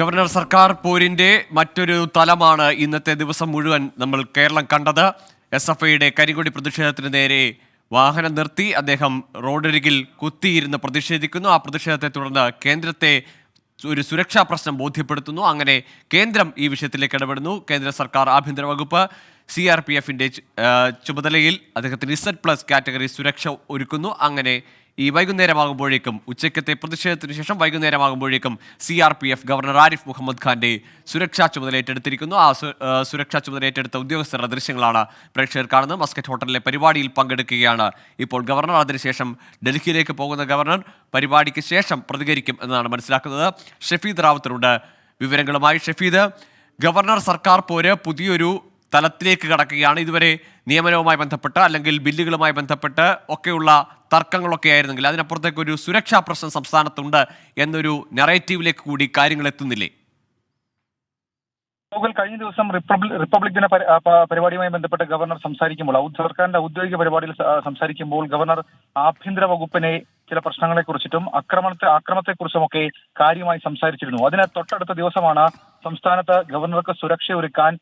Governor സർക്കാർ പോരിന്റെ മറ്റൊരു തലമാണ് ഇന്നത്തെ ദിവസം മുഴുവൻ നമ്മൾ കേരളം കണ്ടത്. എസ് എഫ് ഐയുടെ കരിങ്കൊടി പ്രതിഷേധത്തിന് നേരെ വാഹനം നിർത്തി അദ്ദേഹം റോഡരികിൽ കുത്തിയിരുന്ന് പ്രതിഷേധിക്കുന്നു. ആ പ്രതിഷേധത്തെ തുടർന്ന് കേന്ദ്രത്തെ ഒരു സുരക്ഷാ പ്രശ്നം ബോധ്യപ്പെടുത്തുന്നു. അങ്ങനെ കേന്ദ്രം ഈ വിഷയത്തിലേക്ക് ഇടപെടുന്നു. കേന്ദ്ര സർക്കാർ ആഭ്യന്തര വകുപ്പ് സി ആർ പി എഫിന്റെ ചുമതലയിൽ അദ്ദേഹത്തിന് ഇസഡ് പ്ലസ് കാറ്റഗറി സുരക്ഷ ഒരുക്കുന്നു. അങ്ങനെ ഈ വൈകുന്നേരമാകുമ്പോഴേക്കും ഉച്ചയ്ക്കത്തെ പ്രതിഷേധത്തിന് ശേഷം വൈകുന്നേരമാകുമ്പോഴേക്കും C R P F governor Arif Muhammad ഖാന്റെ സുരക്ഷാ ചുമതല ഏറ്റെടുത്തിരിക്കുന്നു. ആ സുരക്ഷാ ചുമതല ഏറ്റെടുത്ത ഉദ്യോഗസ്ഥരുടെ ദൃശ്യങ്ങളാണ് പ്രേക്ഷകർ കാണുന്നത്. മസ്കറ്റ് ഹോട്ടലിലെ പരിപാടിയിൽ പങ്കെടുക്കുകയാണ് ഇപ്പോൾ ഗവർണർ. അതിനുശേഷം ഡൽഹിയിലേക്ക് പോകുന്ന ഗവർണർ പരിപാടിക്ക് ശേഷം പ്രതികരിക്കും എന്നാണ് മനസ്സിലാക്കുന്നത്. ഷഫീദ് റാവത്തിനുണ്ട് വിവരങ്ങളുമായി. ഷഫീദ് ഗവർണർ സർക്കാർ പോര് പുതിയൊരു തലത്തിലേക്ക് കടക്കുകയാണ്. ഇതുവരെ നിയമനവുമായി ബന്ധപ്പെട്ട് അല്ലെങ്കിൽ ബില്ലുകളുമായി ബന്ധപ്പെട്ട് ഒക്കെയുള്ള തർക്കങ്ങളൊക്കെ ആയിരുന്നെങ്കിൽ അതിനപ്പുറത്തേക്ക് ഒരു സുരക്ഷാ പ്രശ്നം സംസ്ഥാനത്തുണ്ട് എന്നൊരു നെറേറ്റീവിലേക്ക് കൂടി കാര്യങ്ങൾ എത്തുന്നില്ലേ? ഗൂഗിൾ കഴിഞ്ഞ ദിവസം റിപ്പബ്ലിക് റിപ്പബ്ലിക് ദിന പരിപാടിയുമായി ബന്ധപ്പെട്ട് ഗവർണർ സംസാരിക്കുമ്പോൾ സർക്കാരിന്റെ ഔദ്യോഗിക പരിപാടിയിൽ സംസാരിക്കുമ്പോൾ ഗവർണർ ആഭ്യന്തര വകുപ്പിനെ ചില പ്രശ്നങ്ങളെ കുറിച്ചിട്ടും ആക്രമണത്തെ ആക്രമണത്തെക്കുറിച്ചുമൊക്കെ കാര്യമായി സംസാരിച്ചിരുന്നു. അതിന് തൊട്ടടുത്ത ദിവസമാണ് സംസ്ഥാനത്ത് ഗവർണർക്ക് സുരക്ഷ ഒരുക്കാൻ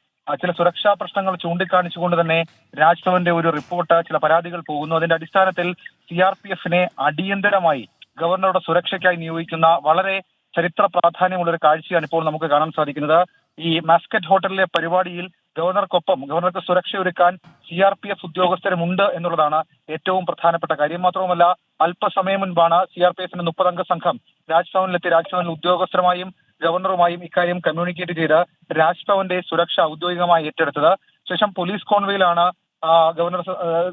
ചില സുരക്ഷാ പ്രശ്നങ്ങൾ ചൂണ്ടിക്കാണിച്ചുകൊണ്ട് തന്നെ രാജ്ഭവന്റെ ഒരു റിപ്പോർട്ട് ചില പരാതികൾ പോകുന്നു. അതിന്റെ അടിസ്ഥാനത്തിൽ സി ആർ പി എഫിനെ അടിയന്തരമായി ഗവർണറുടെ സുരക്ഷയ്ക്കായി നിയോഗിക്കുന്ന വളരെ ചരിത്ര പ്രാധാന്യമുള്ള ഒരു കാഴ്ചയാണ് ഇപ്പോൾ നമുക്ക് കാണാൻ സാധിക്കുന്നത്. ഈ മാസ്കറ്റ് ഹോട്ടലിലെ പരിപാടിയിൽ ഗവർണർക്കൊപ്പം ഗവർണർക്ക് സുരക്ഷയൊരുക്കാൻ സി ആർ പി എഫ് ഉദ്യോഗസ്ഥരുമുണ്ട് എന്നുള്ളതാണ് ഏറ്റവും പ്രധാനപ്പെട്ട കാര്യം. മാത്രവുമല്ല അല്പസമയം മുൻപാണ് സി ആർ പി എഫിന്റെ മുപ്പതംഗ സംഘം രാജ്ഭവനിലെത്തി രാജ്ഭവനിൽ ഉദ്യോഗസ്ഥരുമായും ഗവർണറുമായും ഇക്കാര്യം കമ്മ്യൂണിക്കേറ്റ് ചെയ്ത് രാജ്ഭവന്റെ സുരക്ഷ ഔദ്യോഗികമായി ഏറ്റെടുത്തത്. ശേഷം പോലീസ് കോൺവേയിലാണ് ഗവർണർ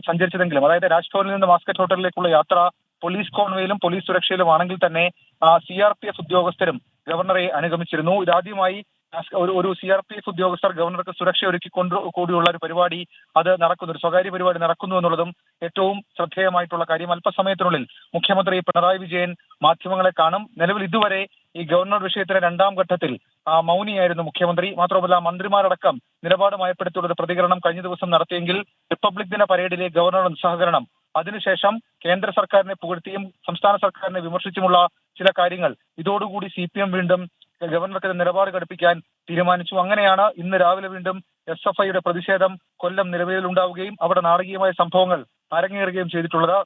സഞ്ചരിച്ചതെങ്കിലും. അതായത് രാജ്ഭവനിൽ നിന്ന് മാസ്കറ്റ് ഹോട്ടലിലേക്കുള്ള യാത്ര പോലീസ് കോൺവേയിലും പോലീസ് സുരക്ഷയിലും ആണെങ്കിൽ തന്നെ സി ആർ പി എഫ് ഉദ്യോഗസ്ഥരും ഗവർണറെ അനുഗമിച്ചിരുന്നു. ഇതാദ്യമായി ഒരു ഒരു സി ആർ പി എഫ് ഉദ്യോഗസ്ഥർ ഗവർണർക്ക് സുരക്ഷ ഒരുക്കി കൊണ്ട് കൂടിയുള്ള ഒരു പരിപാടി അത് നടക്കുന്നു. ഒരു സ്വകാര്യ പരിപാടി നടക്കുന്നു എന്നുള്ളതും ഏറ്റവും ശ്രദ്ധേയമായിട്ടുള്ള കാര്യം. അല്പസമയത്തിനുള്ളിൽ മുഖ്യമന്ത്രി പിണറായി വിജയൻ മാധ്യമങ്ങളെ കാണും. നിലവിൽ ഇതുവരെ ഈ ഗവർണർ വിഷയത്തിലെ രണ്ടാം ഘട്ടത്തിൽ മൗനിയായിരുന്നു മുഖ്യമന്ത്രി. മാത്രമല്ല മന്ത്രിമാരടക്കം നിലപാട് മയപ്പെടുത്തിയുള്ള പ്രതികരണം കഴിഞ്ഞ ദിവസം നടത്തിയെങ്കിൽ റിപ്പബ്ലിക് ദിന പരേഡിലെ ഗവർണറുടെ സഹകരണം അതിനുശേഷം കേന്ദ്ര സർക്കാരിനെ പുകഴ്ത്തിയും സംസ്ഥാന സർക്കാരിനെ വിമർശിച്ചുമുള്ള ചില കാര്യങ്ങൾ. ഇതോടുകൂടി സി പി എം വീണ്ടും ഗവർണർക്ക് നിലപാട് ഘടിപ്പിക്കാൻ തീരുമാനിച്ചു. അങ്ങനെയാണ് ഇന്ന് രാവിലെ വീണ്ടും എസ് എഫ് ഐയുടെ പ്രതിഷേധം കൊല്ലം നിലവിലുണ്ടാവുകയും അവിടെ നാടകീയമായ സംഭവങ്ങൾ അരങ്ങേറുകയും ചെയ്തിട്ടുള്ളത്.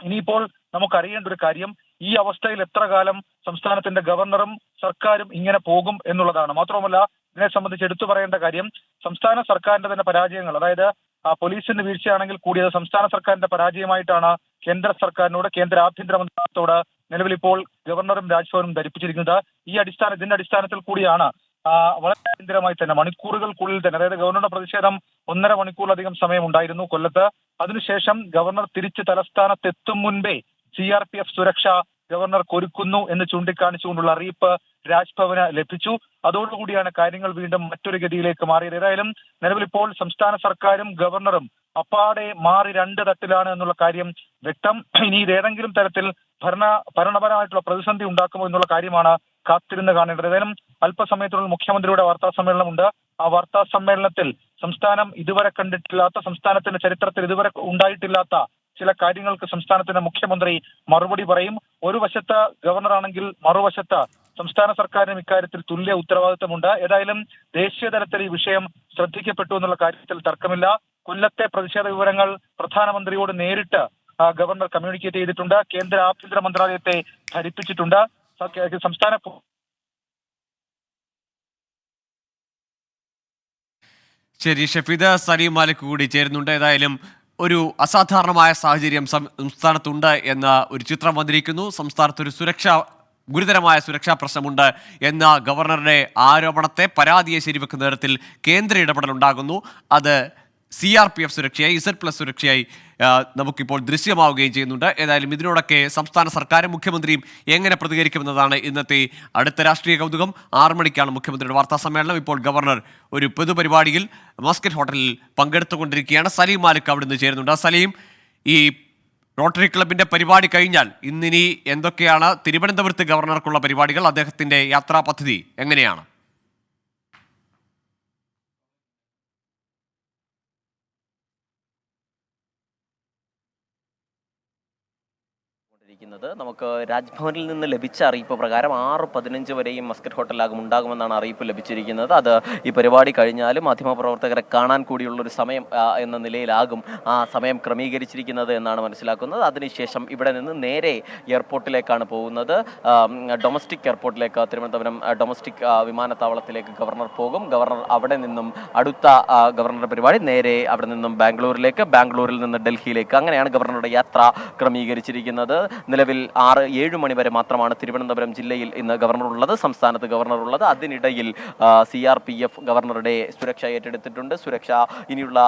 ഇനിയിപ്പോൾ നമുക്കറിയേണ്ട ഒരു കാര്യം ഈ അവസ്ഥയിൽ എത്ര കാലം സംസ്ഥാനത്തിന്റെ ഗവർണറും സർക്കാരും ഇങ്ങനെ പോകും എന്നുള്ളതാണ്. മാത്രമല്ല ഇതിനെ സംബന്ധിച്ച് എടുത്തു പറയേണ്ട കാര്യം സംസ്ഥാന സർക്കാരിന്റെ തന്നെ പരാജയങ്ങൾ അതായത് പോലീസിന്റെ വീഴ്ചയാണെങ്കിൽ കൂടി അത് സംസ്ഥാന സർക്കാരിന്റെ പരാജയമായിട്ടാണ് കേന്ദ്ര സർക്കാരിനോട് കേന്ദ്ര ആഭ്യന്തര മന്ത്രാലയത്തോട് നിലവിൽ ഇപ്പോൾ ഗവർണറും രാജ്ഭവനും ധരിപ്പിച്ചിരിക്കുന്നത് ഈ അടിസ്ഥാന ഇതിന്റെ അടിസ്ഥാനത്തിൽ കൂടിയാണ്. വളരെ അടിയന്തരമായി തന്നെ മണിക്കൂറുകൾക്കുള്ളിൽ തന്നെ അതായത് ഗവർണറുടെ പ്രതിഷേധം ഒന്നര മണിക്കൂറിലധികം സമയം ഉണ്ടായിരുന്നു കൊല്ലത്ത്. അതിനുശേഷം ഗവർണർ തിരിച്ച് തലസ്ഥാനത്തെത്തും മുൻപേ സി ആർ പി എഫ് സുരക്ഷ ഗവർണർ കൊരുക്കുന്നു എന്ന് ചൂണ്ടിക്കാണിച്ചുകൊണ്ടുള്ള അറിയിപ്പ് രാജ്ഭവന് ലഭിച്ചു. അതോടുകൂടിയാണ് കാര്യങ്ങൾ വീണ്ടും മറ്റൊരു ഗതിയിലേക്ക് മാറിയത്. ഏതായാലും നിലവിൽ ഇപ്പോൾ സംസ്ഥാന സർക്കാരും ഗവർണറും അപ്പാടെ മാറി രണ്ട് തട്ടിലാണ് എന്നുള്ള കാര്യം വ്യക്തം. ഇനി ഇത് ഏതെങ്കിലും തരത്തിൽ ഭരണ ഭരണപരമായിട്ടുള്ള പ്രതിസന്ധി ഉണ്ടാക്കുമോ എന്നുള്ള കാര്യമാണ് കാത്തിരുന്ന് കാണേണ്ടത്. ഏതായാലും അല്പസമയത്തിനുള്ളിൽ മുഖ്യമന്ത്രിയുടെ വാർത്താ സമ്മേളനമുണ്ട് ആ വാർത്താ സമ്മേളനത്തിൽ സംസ്ഥാനം ഇതുവരെ കണ്ടിട്ടില്ലാത്ത സംസ്ഥാനത്തിന്റെ ചരിത്രത്തിൽ ഇതുവരെ ഉണ്ടായിട്ടില്ലാത്ത ചില കാര്യങ്ങൾക്ക് സംസ്ഥാനത്തിന്റെ മുഖ്യമന്ത്രി മറുപടി പറയും. ഒരു വശത്ത് ഗവർണറാണെങ്കിൽ മറുവശത്ത് സംസ്ഥാന സർക്കാരിനും ഇക്കാര്യത്തിൽ തുല്യ ഉത്തരവാദിത്തമുണ്ട്. ഏതായാലും ദേശീയ തലത്തിൽ ഈ വിഷയം ശ്രദ്ധിക്കപ്പെട്ടു എന്നുള്ള കാര്യത്തിൽ തർക്കമില്ല. കൊല്ലത്തെ പ്രതിഷേധ വിവരങ്ങൾ പ്രധാനമന്ത്രിയോട് നേരിട്ട് ഗവർണർ കമ്മ്യൂണിക്കേറ്റ് ചെയ്തിട്ടുണ്ട്. കേന്ദ്ര ആഭ്യന്തര മന്ത്രാലയത്തെ ധരിപ്പിച്ചിട്ടുണ്ട്. സംസ്ഥാന ശരി ഷഫീദ സലീം മാലിക് കൂടി ചേരുന്നുണ്ട്. ഏതായാലും ഒരു അസാധാരണമായ സാഹചര്യം സംസ്ഥാനത്തുണ്ട് എന്ന ഒരു ചിത്രം വന്നിരിക്കുന്നു. സംസ്ഥാനത്ത് ഒരു സുരക്ഷ ഗുരുതരമായ സുരക്ഷാ പ്രശ്നമുണ്ട് എന്ന ഗവർണറുടെ ആരോപണത്തെ പരാതിയെ ശരിവെക്കുന്ന തരത്തിൽ കേന്ദ്ര ഇടപെടൽ ഉണ്ടാകുന്നു അത് സി ആർ പി എഫ് സുരക്ഷയായി ഇസഡ് പ്ലസ് സുരക്ഷയായി നമുക്കിപ്പോൾ ദൃശ്യമാവുകയും ചെയ്യുന്നുണ്ട്. ഏതായാലും ഇതിനോടൊക്കെ സംസ്ഥാന സർക്കാരും മുഖ്യമന്ത്രിയും എങ്ങനെ പ്രതികരിക്കുമെന്നതാണ് ഇന്നത്തെ അടുത്ത രാഷ്ട്രീയ കൗതുകം. ആറു മണിക്കാണ് മുഖ്യമന്ത്രിയുടെ വാർത്താ സമ്മേളനം. ഇപ്പോൾ ഗവർണർ ഒരു പൊതുപരിപാടിയിൽ മസ്കറ്റ് ഹോട്ടലിൽ പങ്കെടുത്തുകൊണ്ടിരിക്കുകയാണ്. സലീം മാലിക് അവിടെ നിന്ന് ചേരുന്നുണ്ട് സലീം ഈ റോട്ടറി ക്ലബിന്റെ പരിപാടി കഴിഞ്ഞാൽ ഇന്നിനി എന്തൊക്കെയാണ് തിരുവനന്തപുരത്ത് ഗവർണർക്കുള്ള പരിപാടികൾ? അദ്ദേഹത്തിന്റെ യാത്രാ പദ്ധതി എങ്ങനെയാണ്? പറയുന്നത്. നമുക്ക് രാജ്ഭവനിൽ നിന്ന് ലഭിച്ച അറിയിപ്പ് പ്രകാരം ആറ് പതിനഞ്ച് വരെയും മസ്കറ്റ് ഹോട്ടലാകും ഉണ്ടാകുമെന്നാണ് അറിയിപ്പ് ലഭിച്ചിരിക്കുന്നത്. അത് ഈ പരിപാടി കഴിഞ്ഞാലും മാധ്യമപ്രവർത്തകരെ കാണാൻ കൂടിയുള്ള ഒരു സമയം എന്ന നിലയിലാകും ആ സമയം ക്രമീകരിച്ചിരിക്കുന്നത് എന്നാണ് മനസ്സിലാക്കുന്നത്. അതിനുശേഷം ഇവിടെ നിന്ന് നേരെ എയർപോർട്ടിലേക്കാണ് പോകുന്നത്. ഡൊമസ്റ്റിക് എയർപോർട്ടിലേക്ക് തിരുവനന്തപുരം ഡൊമസ്റ്റിക് വിമാനത്താവളത്തിലേക്ക് ഗവർണർ പോകും. ഗവർണർ അവിടെ നിന്നും അടുത്ത ഗവർണറുടെ പരിപാടി നേരെ അവിടെ നിന്നും ബാംഗ്ലൂരിലേക്ക് ബാംഗ്ലൂരിൽ നിന്ന് ഡൽഹിയിലേക്ക്. അങ്ങനെയാണ് ഗവർണറുടെ യാത്ര ക്രമീകരിച്ചിരിക്കുന്നത്. നിലവിൽ ആറ് ഏഴ് മണി വരെ മാത്രമാണ് തിരുവനന്തപുരം ജില്ലയിൽ ഇന്ന് ഗവർണർ ഉള്ളത് സംസ്ഥാനത്ത് ഗവർണർ ഉള്ളത് അതിനിടയിൽ സി ആർ പി എഫ് ഗവർണറുടെ സുരക്ഷ ഏറ്റെടുത്തിട്ടുണ്ട്. സുരക്ഷ ഇനിയുള്ള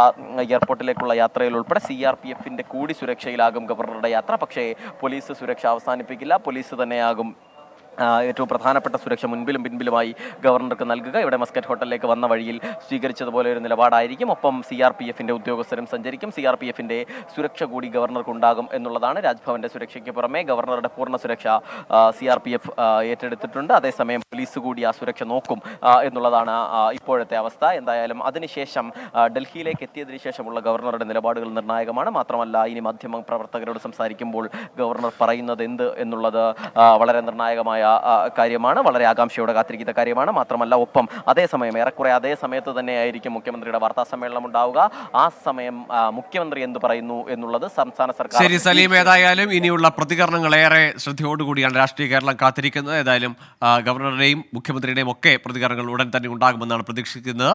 എയർപോർട്ടിലേക്കുള്ള യാത്രയിൽ ഉൾപ്പെടെ സി ആർ പി എഫിന്റെ കൂടി സുരക്ഷയിലാകും ഗവർണറുടെ യാത്ര. പക്ഷേ പോലീസ് സുരക്ഷ അവസാനിപ്പിക്കില്ല. പോലീസ് തന്നെയാകും ഏറ്റവും പ്രധാനപ്പെട്ട സുരക്ഷ മുൻപിലും പിൻപിലുമായി ഗവർണർക്ക് നൽകുക. ഇവിടെ മസ്കറ്റ് ഹോട്ടലിലേക്ക് വന്ന വഴിയിൽ സ്വീകരിച്ചതുപോലെ ഒരു നിലപാടായിരിക്കും. ഒപ്പം സി ആർ പി എഫിന്റെ ഉദ്യോഗസ്ഥരും സഞ്ചരിക്കും. സി ആർ പി എഫിന്റെ സുരക്ഷ കൂടി ഗവർണർക്ക് ഉണ്ടാകും എന്നുള്ളതാണ് രാജ്ഭവന്റെ സുരക്ഷയ്ക്ക് പുറമെ ഗവർണറുടെ പൂർണ സുരക്ഷ സി ആർ പി എഫ് ഏറ്റെടുത്തിട്ടുണ്ട്. അതേസമയം പോലീസ് കൂടി ആ സുരക്ഷ നോക്കും എന്നുള്ളതാണ് ഇപ്പോഴത്തെ അവസ്ഥ. എന്തായാലും അതിനുശേഷം ഡൽഹിയിലേക്ക് എത്തിയതിനു ശേഷമുള്ള ഗവർണറുടെ നിലപാടുകൾ നിർണായകമാണ്. മാത്രമല്ല ഇനി മാധ്യമ പ്രവർത്തകരോട് സംസാരിക്കുമ്പോൾ ഗവർണർ പറയുന്നത് എന്ത് എന്നുള്ളത് വളരെ നിർണായകമായ കാര്യമാണ്. വളരെ ആകാംക്ഷയോടെ കാത്തിരിക്കുന്ന കാര്യമാണ്. മാത്രമല്ല ഒപ്പം അതേസമയം ഏറെക്കുറെ അതേ സമയത്ത് തന്നെയായിരിക്കും മുഖ്യമന്ത്രിയുടെ വാർത്താ സമ്മേളനം ഉണ്ടാവുക. ആ സമയം മുഖ്യമന്ത്രി എന്ത് പറയുന്നു എന്നുള്ളത് സംസ്ഥാന സർക്കാർ ശരി സലീം ഏതായാലും ഇനിയുള്ള പ്രതികരണങ്ങൾ ഏറെ ശ്രദ്ധയോടുകൂടിയാണ് രാഷ്ട്രീയ കേരളം കാത്തിരിക്കുന്നത്. ഏതായാലും ഗവർണറുടെയും മുഖ്യമന്ത്രിയുടെയും ഒക്കെ പ്രതികരണങ്ങൾ ഉടൻ തന്നെ ഉണ്ടാകുമെന്നാണ് പ്രതീക്ഷിക്കുന്നത്.